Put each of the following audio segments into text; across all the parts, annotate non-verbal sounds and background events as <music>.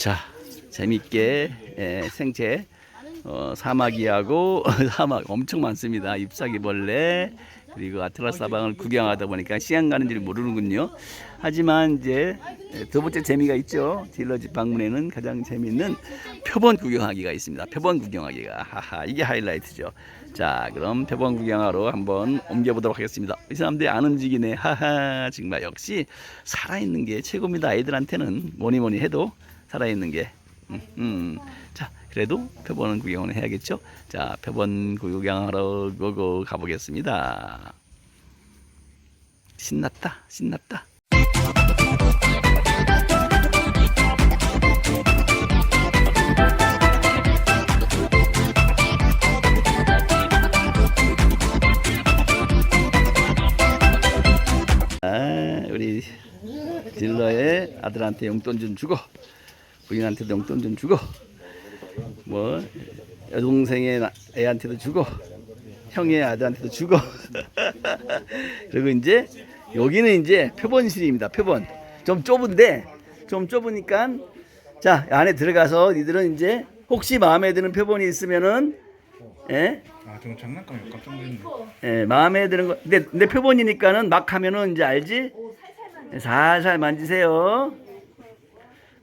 자, 재밌게 예, 생채 어, 사마귀하고 <laughs> 사막 엄청 많습니다. 잎사귀벌레 그리고 아틀라스 사방을 구경하다 보니까 시간 가는 줄 모르는군요. 하지만 이제 두 번째 재미가 있죠. 딜러집 방문에는 가장 재미있는 표본 구경하기가 있습니다. 표본 구경하기가 하하 이게 하이라이트죠. 자, 그럼 표본 구경하러 한번 옮겨보도록 하겠습니다. 이 사람들이 안 움직이네. 하하 정말 역시 살아있는 게 최고입니다. 아이들한테는 뭐니 뭐니 해도 살아있는 게. 음, 음. 자, 그래도 표본 구경은 해야겠죠? 자, 표본 구경하러 고고 가보겠습니다. 신났다, 신났다. 아, 우리 딜러의 아들한테 용돈 좀 주고 부인한테도 용돈 좀 주고 뭐 여동생의 나- 애한테도 주고 형의 아들한테도 주고 <laughs> 그리고 이제 여기는 이제 표본실입니다 표본 좀 좁은데 좀 좁으니까 자 안에 들어가서 니들은 이제 혹시 마음에 드는 표본이 있으면은 예? 아, 저건 장난감이에요. 깜짝 놀랐네. 예, 마음에 드는 거. 근데, 근데 표본이니까는 막 하면은 이제 알지? 예, 살살 만지세요.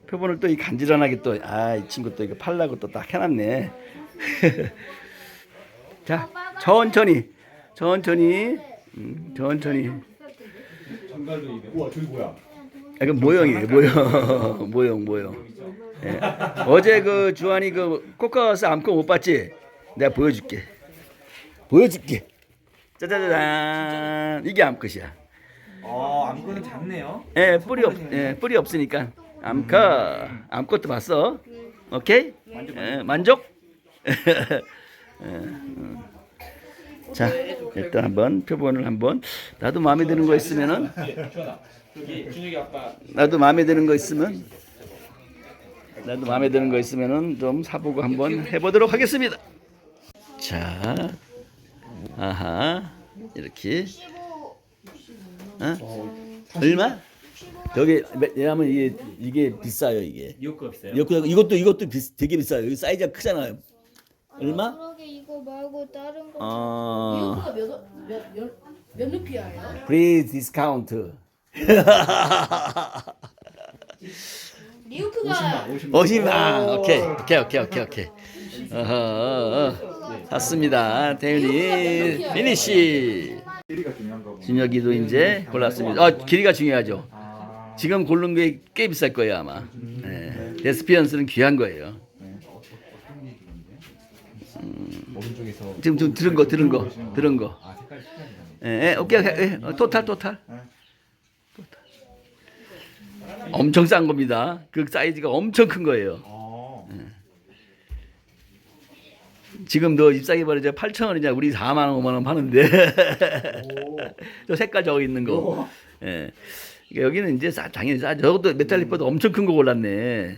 표본을 또 이 간지런하게 또, 아, 이 친구 또 이거 팔라고 또 딱 해놨네. <laughs> 자, 천천히, 천천히, 음, 천천히. 우와, 저기 뭐야? 아, 그 모형이에요, 모형, <laughs> 모형, 모형. 예. 어제 그 주한이 그 코카스 암컷 못 봤지? 내가 보여줄게. 보여줄게. 짜자자잔. 이게 암컷이야. 어, 암구는 작네요. 예, 뿌리 없, 예, 뿌리 없으니까 암컷. 암컷도 봤어. 오케이? 예, 만족? 예, 음. 자, 일단 한번 표본을 한번 나도 마음에 드는 거 있으면은 나도 마음에 드는 거 있으면 나도 마음에 드는 거 있으면은 좀 사보고 한번 해보도록 하겠습니다. 자, 아하, 이렇게. 어? 얼마? 저기 왜냐면 이게 이게 비싸요 이게. 이거 비싸요? 이것도 이것도 이것도 비, 되게 비싸요. 이 사이즈가 크잖아요. 얼마? 그러게 이거 말고 다른 거. 어, 이거가 몇, 몇, 몇, 몇 루피야예요? please discount. 리우크가 50만. 오케이. 오케이, 오케이, 오케이, 오케이. 어허, 어, 샀습니다. 태윤이 피니시. 길이가 중요한가 보네. 준혁이도 이제 골랐습니다. 아, 길이가 중요하죠. 아, 지금 고른 게 꽤 비쌀 거예요, 아마. 네. 데스피언스는 귀한 거예요. 오른쪽에서 지금 좀 들은 거, 들은 거, 들은 거. 아, 색깔 색깔이 예, 예, 오케이, 오케이. 예, 어, 토탈, 토탈. 토탈. 엄청 싼 겁니다. 그 사이즈가 엄청 큰 거예요. 어. 지금 너 잎사귀 버리자 8천 원이냐 우리 4만 원 5만 원 파는데 저 <laughs> 색깔 저거 있는 거. 예. 그러니까 여기는 이제 싸, 당연히 싸. 저것도 메탈 리퍼도 엄청 큰 거 골랐네.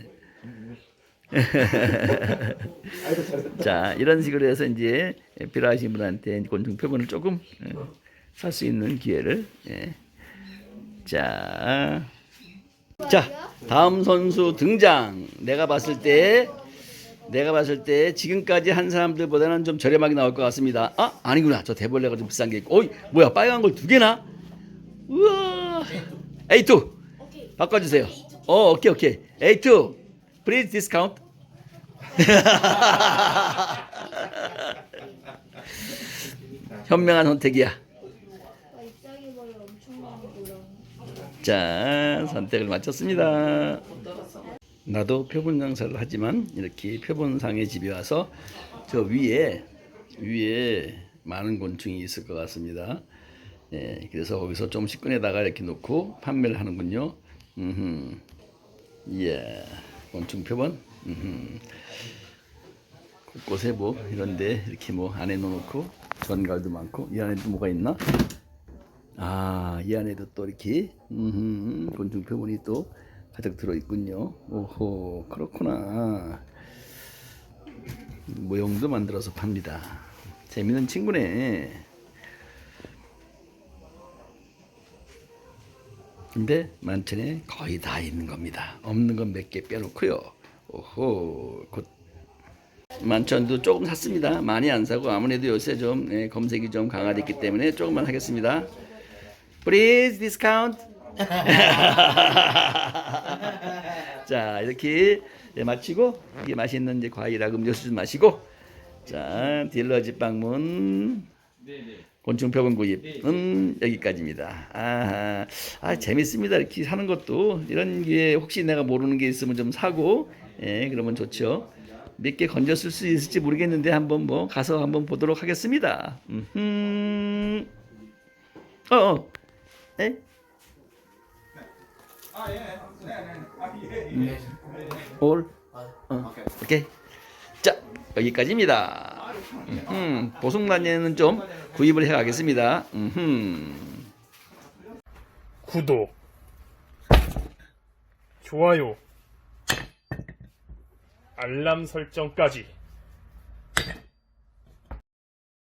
<laughs> 자 이런 식으로 해서 이제 필요하신 분한테 곤충 표본을 조금 살 수 있는 기회를. 예. 자. 자, 다음 선수 등장. 내가 봤을 때, 내가 봤을 때 지금까지 한 사람들보다는 좀 저렴하게 나올 것 같습니다. 아, 아니구나. 저 대벌레가 좀 비싼 게 있고. 어이, 뭐야, 빨간 걸 두 개나? 우와. A2. 바꿔주세요. 어, 오케이, 오케이. A2. Please discount. <laughs> 현명한 선택이야. 많구나. 자, 선택을 마쳤습니다. 나도 표본 장사를 하지만 이렇게 표본상의 집에 와서 저 위에 위에 많은 곤충이 있을 것 같습니다. 예, 그래서 거기서 좀씩 꺼내다가 이렇게 놓고 판매를 하는군요. 음, 예, 곤충 표본. 음흠. 곳곳에 뭐 이런데 이렇게 뭐 안에 넣어놓고 전갈도 많고 이 안에도 뭐가 있나? 아, 이 안에도 또 이렇게 음흠, 곤충 표본이 또 가득 들어 있군요. 오호, 그렇구나. 모형도 만들어서 팝니다. 재밌는 친구네. 근데 만천에 거의 다 있는 겁니다. 없는 건 몇 개 빼놓고요. 오호 곧 만천도 조금 샀습니다. 많이 안 사고 아무래도 요새 좀 예, 검색이 좀 강화됐기 때문에 조금만 하겠습니다. Please discount. <laughs> 자 이렇게 예, 마치고 이게 맛있는 이제 과일하고 음료수 좀 마시고 자 딜러 집 방문 곤충 표본 구입은 여기까지입니다. 아, 아 재밌습니다. 이렇게 사는 것도 이런 게 혹시 내가 모르는 게 있으면 좀 사고, 예, 그러면 좋죠. 몇 개 건졌을 수 있을지 모르겠는데 한번 뭐 가서 한번 보도록 하겠습니다. 음, 어, 어, 에? 음, 올, 어, 오케이. 자 여기까지입니다. 음, 보송란에는 좀 구입을 해가겠습니다. 음. 구독, 좋아요, 알람 설정까지